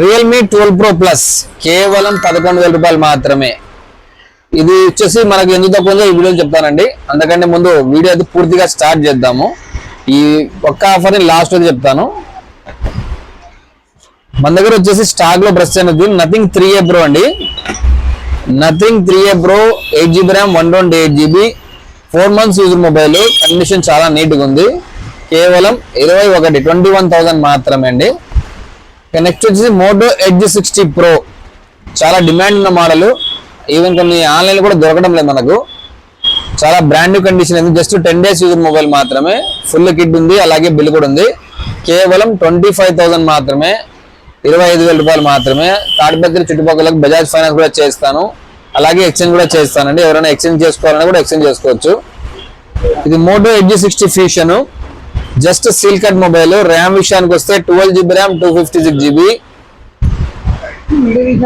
Realme twelve pro plus కేవలం పదకొండు వేల రూపాయలు మాత్రమే. ఇది వచ్చేసి మనకి ఎందుకు తక్కువ ఉందో ఈ వీడియోలో చెప్తానండి. అందుకంటే ముందు వీడియో అయితే పూర్తిగా స్టార్ట్ చేద్దాము. ఈ ఒక్క ఆఫర్ని లాస్ట్ రోజు చెప్తాను. మన దగ్గర వచ్చేసి స్టాక్లో బ్రష్ అనేది నథింగ్ త్రీ ఏ ప్రో అండి. Nothing three A pro eight GB RAM one twenty eight GB four months user mobile condition చాలా నీట్గా ఉంది. కేవలం ఇరవై ఒకటి ట్వంటీ వన్ థౌసండ్ మాత్రమే అండి. నెక్స్ట్ వచ్చేసి మోటో ఎడ్జ్ సిక్స్టీ ప్రో చాలా డిమాండ్ ఉన్న మోడల్ ఈవెన్ కొన్ని ఆన్లైన్ కూడా దొరకడం లేదు మనకు. చాలా బ్రాండ్ న్యూ కండిషన్ ఉంది. Just ten days user mobile మాత్రమే. ఫుల్ కిట్ ఉంది. అలాగే బిల్ కూడా ఉంది. కేవలం ట్వంటీ ఫైవ్ మాత్రమే. ఇరవై ఐదు వేల రూపాయలు మాత్రమే. తాడిపత్రి చుట్టుపక్కలకు బజాజ్ ఫైనాన్స్ కూడా చేస్తాను. అలాగే ఎక్స్చేంజ్ కూడా చేస్తానండి. ఎవరైనా ఎక్స్చేంజ్ చేసుకోవాలన్నా కూడా ఎక్స్చేంజ్ చేసుకోవచ్చు. ఇది Moto Edge sixty fusion just seal cut mobile. RAM విషయానికి వస్తే twelve GB RAM two fifty six GB.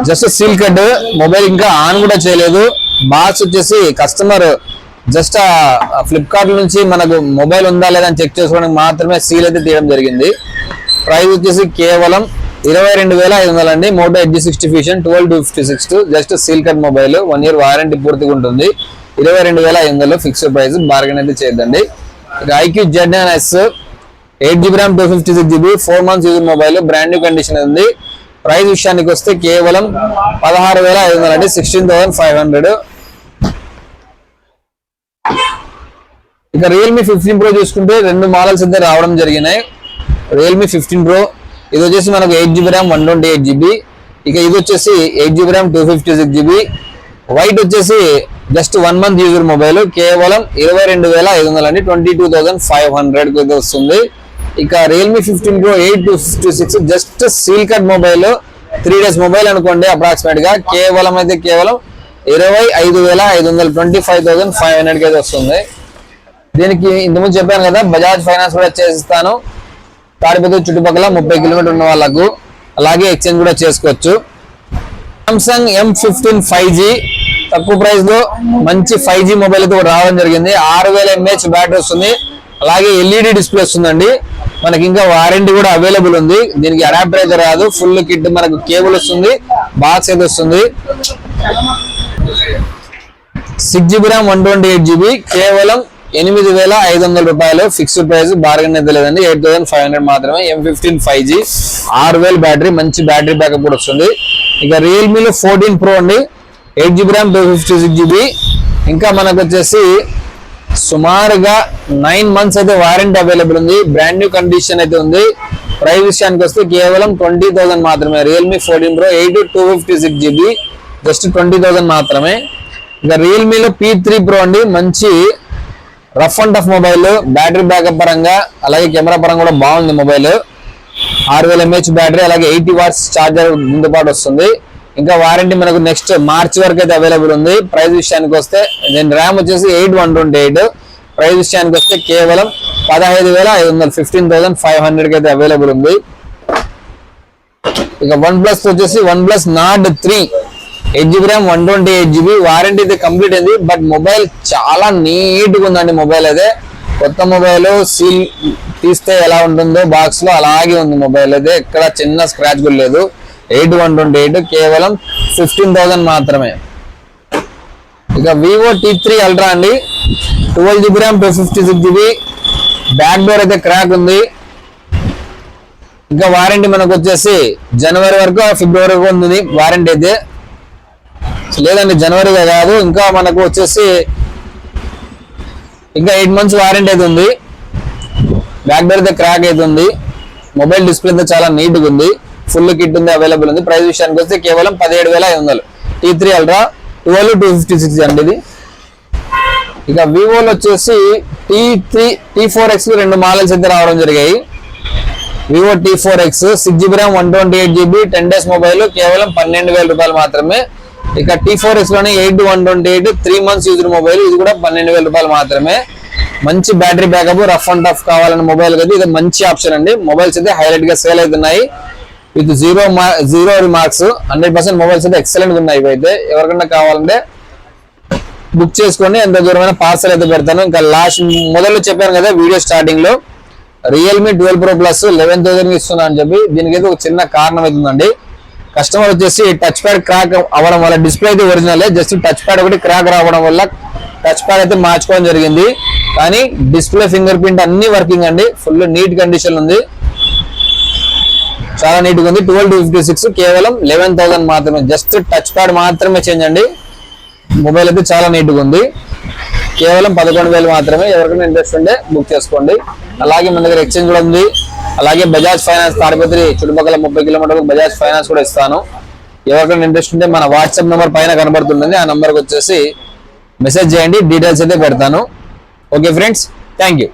Just seal cut. Mobile ఇంకా ఆన్ కూడా చేయలేదు. బాక్స్ వచ్చేసి కస్టమర్ జస్ట్ ఫ్లిప్కార్ట్ నుంచి మనకు మొబైల్ ఉందా లేదా అని చెక్ చేసుకోవడానికి మాత్రమే సీల్ అయితే తీయడం జరిగింది. ప్రైస్ వచ్చేసి కేవలం ఇరవై రెండు వేల ఐదు వందలు అండి. Moto Edge sixty fusion twelve two fifty six just seal cut mobile. One year warranty పూర్తిగా ఉంటుంది. ఇరవై రెండు వేల ఐదు వందలు ఫిక్స్డ్ ప్రైస్. బార్గెన్ అయితే చేయదండి ఇది iQOO Z and S eight GB RAM two fifty six GB four months use mobile brand new condition ఉంది. ప్రైస్ విషయానికి వస్తే కేవలం పదహారు వేల ఐదు వందలు అండి సిక్స్టీన్ థౌసండ్ ఫైవ్ హండ్రెడ్. ఇక రియల్మీ ఫిఫ్టీన్ ప్రో చూసుకుంటే రెండు మోడల్స్ అయితే రావడం జరిగినాయి. రియల్మీ ఫిఫ్టీన్ ప్రో ఇది వచ్చేసి మనకు eight GB RAM one twenty eight GB. ఇక ఇది వచ్చేసి eight GB RAM two fifty six GB. White వచ్చేసి just one month user mobile కేవలం ఇరవై రెండు వేల ఐదు వందలు అండి. Twenty two thousand five hundred అయితే వస్తుంది. ఇక Realme fifteen pro eight two fifty six just seal cut mobile three days mobile అనుకోండి అప్రాక్సిమేట్గా. కేవలం అయితే కేవలం ఇరవై ఐదు వేల ఐదు వందల twenty five thousand five hundred అయితే వస్తుంది. దీనికి ఇంతకుముందు చెప్పాను కదా బజాజ్ ఫైనాన్స్ కూడా చేసిస్తాను తాడిపత్రి చుట్టుపక్కల ముప్పై కిలోమీటర్ ఉన్న వాళ్ళకు అలాగే ఎక్స్చేంజ్ కూడా చేసుకోవచ్చు. Samsung M fifteen five G తక్కువ ప్రైస్లో మంచి ఫైవ్ జీ మొబైల్ అయితే కూడా రావడం జరిగింది. ఆరు వేల ఎంఏహెచ్ బ్యాటరీ వస్తుంది. అలాగే ఎల్ఈడి డిస్ప్లే వస్తుందండి. మనకి ఇంకా వారంటీ కూడా అవైలబుల్ ఉంది. దీనికి అడాప్టర్ అయితే రాదు. ఫుల్ కిట్ మనకు కేబుల్ వస్తుంది. బాక్స్ అయితే వస్తుంది. Six GB RAM one twenty eight GB కేవలం ఎనిమిది వేల ఐదు వందల రూపాయలు. ఫిక్స్డ్ ప్రైస్ బార్గెన్ అయితే లేదండి. ఎయిట్ థౌసండ్ ఫైవ్ హండ్రెడ్ మాత్రమే ఎం ఫిఫ్టీన్ ఫైవ్ జీ ఆరు వేలు బ్యాటరీ మంచి బ్యాటరీ బ్యాకప్ కూడా వస్తుంది. ఇక రియల్మీలో ఫోర్టీన్ ప్రో అండి. Eight GB RAM two fifty six GB. ఇంకా మనకు వచ్చేసి సుమారుగా నైన్ మంత్స్ అయితే వారంటీ అవైలబుల్ ఉంది. బ్రాండ్ న్యూ కండిషన్ అయితే ఉంది. ప్రైస్ విషయానికి వస్తే కేవలం ట్వంటీ థౌసండ్ మాత్రమే. Realme fourteen pro eight two fifty six GB. Just twenty thousand మాత్రమే. ఇక రియల్మీలో పీ త్రీ ప్రో అండి. మంచి rough and tough mobile. Battery backup పరంగా అలాగే కెమెరా పరంగా కూడా బాగుంది మొబైల్. ఆరు వేల ఎంహెచ్ బ్యాటరీ అలాగే ఎయిటీ వాట్స్ ఛార్జర్ ముందు పాటు వస్తుంది. ఇంకా వారంటీ మనకు నెక్స్ట్ మార్చ్ వరకు అయితే అవైలబుల్ ఉంది. ప్రైస్ విషయానికి వస్తే దీని ర్యామ్ వచ్చేసి eight one twenty eight price విషయానికి వస్తే కేవలం పదహైదు వేల ఐదు వందలు ఫిఫ్టీన్ థౌసండ్ ఫైవ్ హండ్రెడ్కి అయితే అవైలబుల్ ఉంది. ఇక వన్ ప్లస్ వచ్చేసి OnePlus Nord three eight GB RAM one twenty eight GB warranty అయితే కంప్లీట్ అయింది. బట్ మొబైల్ చాలా నీట్గా ఉందండి మొబైల్ అయితే. కొత్త మొబైల్ సీల్ తీస్తే ఎలా ఉంటుందో బాక్స్లో అలాగే ఉంది మొబైల్ అయితే. ఎక్కడ చిన్న స్క్రాచ్ కూడా లేదు. ఎయిట్ వన్ ట్వంటీ ఎయిట్ కేవలం ఫిఫ్టీన్ థౌసండ్ మాత్రమే. ఇక వివో టీ త్రీ అల్ట్రా అండి. Twelve GB RAM two fifty six GB. Back door అయితే క్రాక్ ఉంది. ఇంకా వారంటీ మనకు వచ్చేసి జనవరి వరకు ఫిబ్రవరి వరకు ఉంది వారంటీ అయితే. లేదండి జనవరిగా కాదు ఇంకా మనకు వచ్చేసి ఇంకా ఎయిట్ మంత్స్ వారంటీ అయితే ఉంది. బ్యాక్ డోర్ అయితే క్రాక్ అయితే ఉంది. మొబైల్ డిస్ప్లే అయితే చాలా నీట్గా ఉంది. ఫుల్ కిట్ ఉంది అవైలబుల్ ఉంది. ప్రైస్ విషయానికి వస్తే కేవలం పదిహేడు వేల ఐదు వందలు. T three ultra twelve two fifty six అండి ఇది. ఇక వివోలో వచ్చేసి T three T four X రెండు మోడల్స్ అయితే రావడం జరిగాయి. Vivo T four X six GB RAM one twenty eight GB ten days mobile కేవలం పన్నెండు వేల రూపాయలు మాత్రమే. ఇక T four ఎక్స్లోనే eight one twenty eight three months used mobile ఇది కూడా పన్నెండు వేల రూపాయలు మాత్రమే. మంచి battery backup rough and tough కావాలన్న మొబైల్ కదా ఇది మంచి ఆప్షన్ అండి. మొబైల్స్ అయితే హైలైట్గా సేల్ అవుతున్నాయి. With zero zero marks hundred percent mobiles అయితే ఎక్సలెంట్ ఉన్నాయి ఇవైతే. ఎవరికైనా కావాలంటే బుక్ చేసుకొని ఎంత దూరమైన పార్సల్ అయితే పెడతాను. ఇంకా లాస్ట్ మొదలు చెప్పాను కదా వీడియో స్టార్టింగ్లో. Realme twelve pro plus eleven thousand ఇస్తున్నా అని చెప్పి. దీనికైతే ఒక చిన్న కారణం అవుతుందండి కస్టమర్ వచ్చేసి టచ్ ప్యాడ్ క్రాక్ అవ్వడం వల్ల డిస్ప్లే అయితే ఒరిజినల్ జస్ట్ టచ్ ప్యాడ్ ఒకటి క్రాక్ రావడం వల్ల టచ్ ప్యాడ్ అయితే మార్చుకోవడం జరిగింది. కానీ డిస్ప్లే ఫింగర్ ప్రింట్ అన్ని వర్కింగ్ అండి. ఫుల్ నీట్ కండిషన్ ఉంది. చాలా నీట్గా ఉంది ట్వెల్వ్ టూ ఫిఫ్టీ సిక్స్ కేవలం లెవెన్ థౌసండ్ మాత్రమే. జస్ట్ టచ్ ప్యాడ్ మాత్రమే చేంజ్ అండి. మొబైల్ అయితే చాలా నీట్గా ఉంది కేవలం పదకొండు వేలు మాత్రమే. ఎవరికైనా ఇంట్రెస్ట్ ఉంటే బుక్ చేసుకోండి. అలాగే మన దగ్గర ఎక్స్చేంజ్ కూడా ఉంది. అలాగే బజాజ్ ఫైనాన్స్ తాడిపత్రి చుట్టుపక్కల ముప్పై కిలోమీటర్లకు బజాజ్ ఫైనాన్స్ కూడా ఇస్తాను. ఎవరికైనా ఇంట్రెస్ట్ ఉంటే మన వాట్సాప్ నెంబర్ పైన కనబడుతుంది ఆ నెంబర్కి వచ్చేసి మెసేజ్ చేయండి. డీటెయిల్స్ అయితే పెడతాను. Okay friends thank you